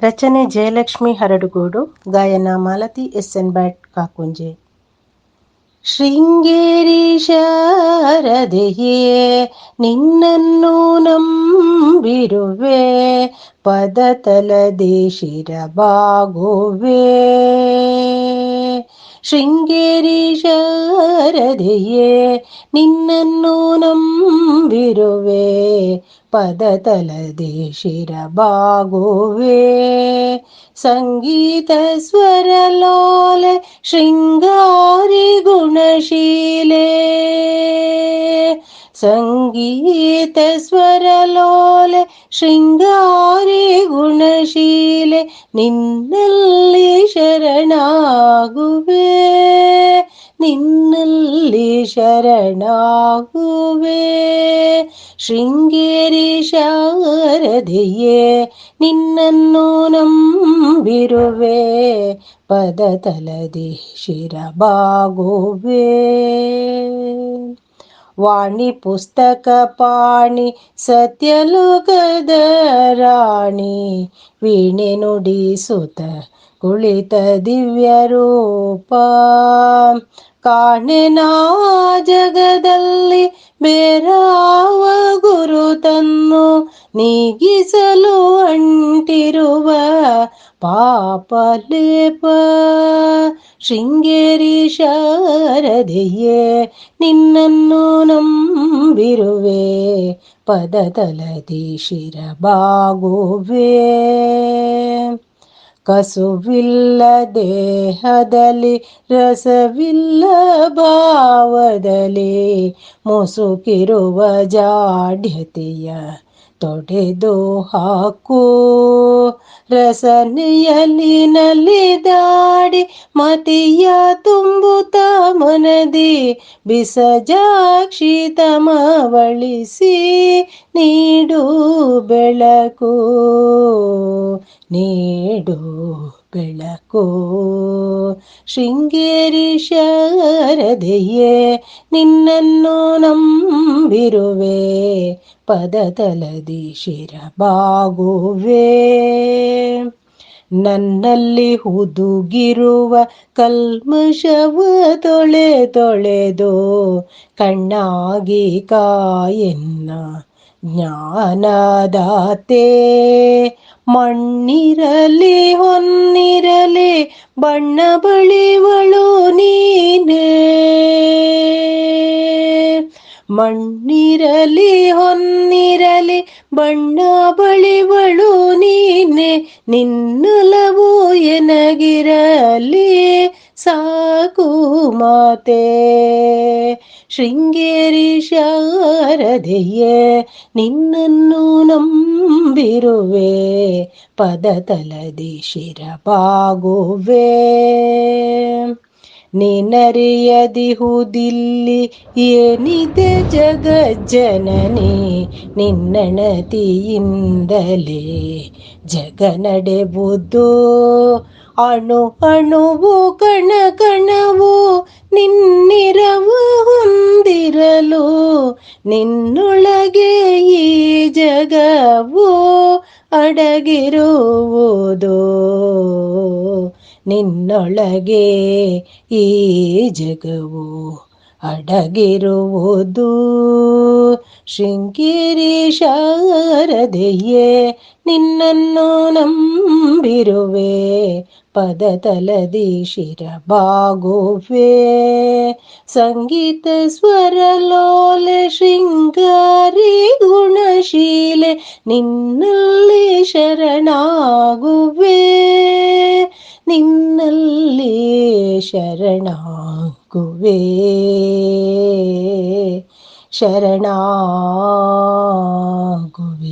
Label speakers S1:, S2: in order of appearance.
S1: ರಚನೆ ಜಯಲಕ್ಷ್ಮಿ ಹರಡುಗೋಡು ಗಾಯನ Malathi S N Bhat Kakunje Sringeri ಶಾರದೆಯೇ ನಿನ್ನನ್ನು ನಂಬಿರುವೆ ಪದ ತಲದಿ ಶಿರಬಾಗುವೆ ಶೃಂಗೇರಿ ಶಾರದೆಯೇ ನಿನ್ನನ್ನು ನಂಬಿರುವೆ ಪದ ತಲದಿ ಶಿರಬಾಗುವೆ ಸಂಗೀತ ಸ್ವರಲೋಲೆ ಶೃಂಗಾರಿ ಗುಣಶೀಲೆ ಸಂಗೀತ ಸ್ವರಲೋಲೆ ಶೃಂಗಾರಿ ಗುಣಶೀಲೆ ನಿನ್ನಲ್ಲಿ ಶರಣಾಗುವೆ ನಿನ್ನಲ್ಲಿ ಶರಣಾಗುವೆ ಶೃಂಗೇರಿ ಶಾರದೆಯೇ ನಿನ್ನನ್ನು ನಂಬಿರುವೆ ಪದ ತಲದಿ ಶಿರಬಾಗುವೆ ವಾಣಿ ಪುಸ್ತಕ ಪಾಣಿ ಸತ್ಯಲೋಕದ ರಾಣಿ ವೀಣೆ ನುಡಿಸುತ್ತ ಕುಳಿತ ದಿವ್ಯ ರೂಪ ಕಾಣೆನಾ ಜಗದಲ್ಲಿ ಬೇರಾವ ಗುರುತನ್ನು ನೀಗಿಸಲು ಅಂಟಿರುವ ಪಾಪಲೇಪ. ಶೃಂಗೇರಿ ಶಾರದೆಯೇ ನಿನ್ನನ್ನು ನಂಬಿರುವೆ ಪದ ತಲದಿ ಶಿರಬಾಗುವೆ. ಕಸುವಿಲ್ಲ ದೇಹದಲ್ಲಿ ರಸವಿಲ್ಲ ಭಾವದಲ್ಲಿ ಮುಸುಕಿರುವ ಜಾಡ್ಯತೆಯ ತೊಡೆದು ಹಾಕು. ರಸನೆಯಲ್ಲಿ ದಾಡಿ ಮತಿಯ ತುಂಬುತ ಮನದಿ ಬಿಸಜಾಕ್ಷಿ ತಮವಳಿಸಿ ನೀಡು ಬೆಳಕು. ನೀಡು ಬೆಳಕು, ಶೃಂಗೇರಿ ಶಾರದೆಯೇ, ನಿನ್ನನ್ನು ನಂಬಿರುವೆ ಪದ ತಲದಿ ಶಿರಬಾಗುವೆ. ನನ್ನಲ್ಲಿ ಹುದುಗಿರುವ ಕಲ್ಮಶವ ತೊಳೆ ತೊಳೆದು, ಕಣ್ಣಾಗಿ ಕಾಯನ್ನ ಜ್ಞಾನದಾತೆ. ಮಣ್ಣಿರಲಿ ಹೊನ್ನಿರಲಿ ಬಣ್ಣ ಬಳಿವಳು ನೀನೇ. ಮಣ್ಣಿರಲಿ ಹೊನ್ನಿರಲಿ ಬಣ್ಣ ಬಳಿವಳು ನೀನೆ. ನಿನ್ನಲವು ಎನಗಿರಲಿ ಸಾಕು ಮಾತೆ. ಶೃಂಗೇರಿ ಶಾರದೆಯೇ ನಿನ್ನನ್ನು ನಂಬಿರುವೆ ಪದ ತಲದಿ ಶಿರಬಾಗುವೆ. ನಿನರಿಯದಿಹುದಿಲ್ಲಿ ಏನಿದೆ ಜಗಜ್ಜನನಿ, ನಿನ್ನಣತಿಯಿಂದಲೇ ಜಗ ನಡೆಬುದು ಅಣು ಅಣುವು, ಕಣ ಕಣವು ನಿನ್ನಿರವು ನಿನ್ನೊಳಗೆ ಈ ಜಗವು ಅಡಗಿರುವುದು. ನಿನ್ನೊಳಗೆ ಈ ಜಗವು ಅಡಗಿರುವುದು ಶೃಂಗೇರಿ ಶಾರದೆಯೇ ನಿನ್ನನ್ನು ನಂಬಿರುವೆ ಪದ ತಲದಿ ಶಿರಬಾಗುವೆ ಸಂಗೀತ ಸ್ವರಲೋಲೆ ಶೃಂಗಾರಿ ಗುಣಶೀಲೆ ನಿನ್ನಲ್ಲಿ ಶರಣಾಗುವೆ ನಿನ್ನಲ್ಲಿ ಶರಣಾಗುವೆ ಶರಣಾಗುವೆ